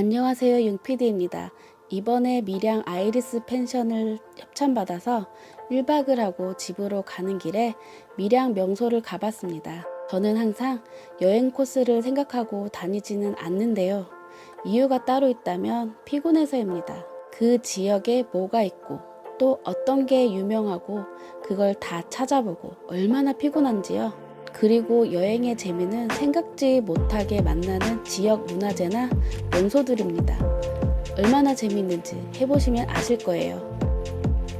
안녕하세요 융피디입니다. 이번에 밀양 아이리스 펜션을 협찬받아서 1박을 하고 집으로 가는 길에 밀양 명소를 가봤습니다. 저는 항상 여행 코스를 생각하고 다니지는 않는데요. 이유가 따로 있다면 피곤해서입니다. 그 지역에 뭐가 있고 또 어떤 게 유명하고 그걸 다 찾아보고 얼마나 피곤한지요. 그리고 여행의 재미는 생각지 못하게 만나는 지역 문화재나 명소들입니다. 얼마나 재밌는지 해보시면 아실 거예요.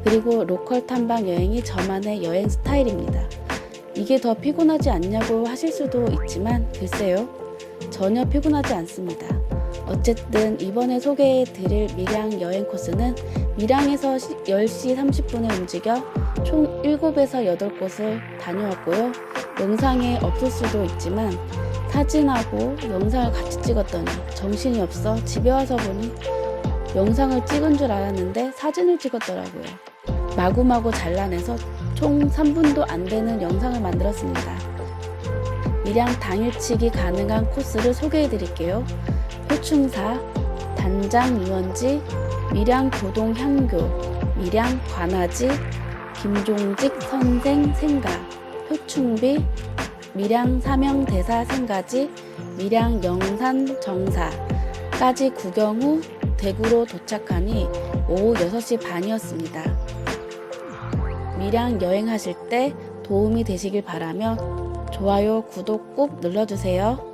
그리고 로컬 탐방 여행이 저만의 여행 스타일입니다. 이게 더 피곤하지 않냐고 하실 수도 있지만 글쎄요. 전혀 피곤하지 않습니다. 어쨌든 이번에 소개해 드릴 밀양 여행 코스는 밀양에서 10시 30분에 움직여 총 7에서 8곳을 다녀왔고요. 영상에 없을 수도 있지만 사진하고 영상을 같이 찍었더니 정신이 없어 집에 와서 보니 영상을 찍은 줄 알았는데 사진을 찍었더라고요. 마구마구 잘라내서 총 3분도 안 되는 영상을 만들었습니다. 밀양 당일치기 가능한 코스를 소개해 드릴게요. 표충사, 단장 유원지, 밀양 교동 향교, 밀양 관아지, 김종직 선생 생가, 표충비, 밀양 사명대사 생가지, 밀양 영산 정사까지 구경 후 대구로 도착하니 오후 6시 반이었습니다. 밀양 여행하실 때 도움이 되시길 바라며 좋아요, 구독 꼭 눌러주세요.